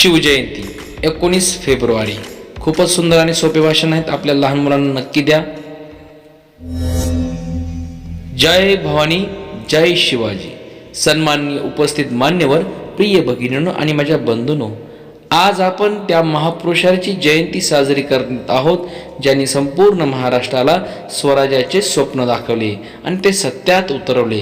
शिवजयंती एकोणीस फेब्रुवारी. खूपच सुंदर आणि सोपे भाषण आहेत. आपल्या लहान मुलांना नक्की द्या. जय भवानी जय शिवाजी. सन्माननीय उपस्थित मान्यवर प्रिय भगिनीनो आणि माझ्या बंधूनो आज आपण त्या महापुरुषाची जयंती साजरी करत आहोत ज्यांनी संपूर्ण महाराष्ट्राला स्वराज्याचे स्वप्न दाखवले आणि ते सत्यात उतरवले.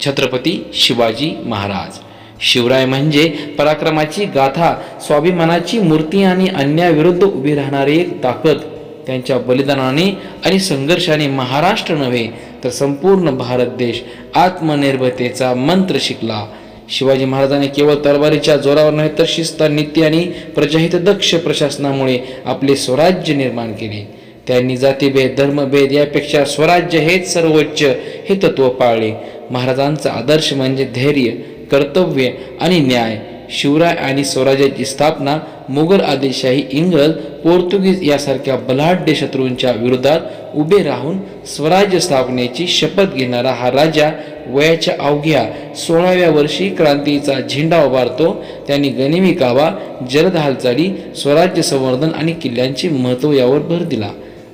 छत्रपती शिवाजी महाराज. शिवराय म्हणजे पराक्रमाची गाथा स्वाभिमानाची मूर्ती आणि अन्यायाविरुद्ध उभी राहणारी एक ताकद. त्यांच्या बलिदानाने आणि संघर्षाने महाराष्ट्र नव्हे तर संपूर्ण भारत देश आत्मनिर्भरतेचा मंत्र शिकला. शिवाजी महाराजांनी केवळ तलवारीच्या जोरावर नव्हे तर शिस्त नीती आणि प्रजाहित दक्ष प्रशासनामुळे आपले स्वराज्य निर्माण केले. त्यांनी जातीभेद धर्मभेद यापेक्षा स्वराज्य हेच सर्वोच्च हे तत्व पाळले. महाराजांचा आदर्श म्हणजे धैर्य कर्तव्य आणि न्याय. शिवराय आणि स्वराज्याची स्थापना मुघल आदिलशाही इंग्रज पोर्तुगीज यासारख्या बलाढ्य शत्रूंच्या विरोधात उभे राहून स्वराज्य स्थापनेची शपथ घेणारा हा राजा वयाच्या अवघ्या सोळाव्या वर्षी क्रांतीचा झेंडा उभारतो. त्यांनी गनिमी कावा जलद हालचाली स्वराज्य संवर्धन आणि किल्ल्यांचे महत्त्व यावर भर दिला.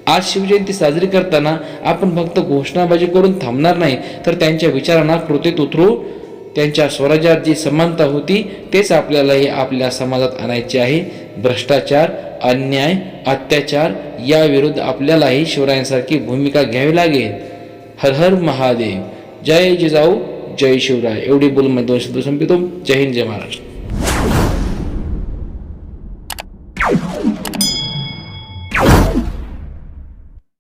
आज शिवजयंती साजरी करताना आपण फक्त घोषणाबाजी करून थांबणार नाही तर त्यांच्या विचारांना कृतीत उतरू त्यांच्या स्वराज्यात जी समानता होती तेच आपल्यालाही आपल्या समाजात आणायचे आहे. भ्रष्टाचार अन्याय अत्याचार याविरुद्ध आपल्यालाही शिवरायांसारखी भूमिका घ्यावी लागेल. हर हर महादेव. जय जिजाऊ जय शिवराय. एवढी बोल मी दोन शब्द संपितो जय हिंद जय महाराष्ट्र.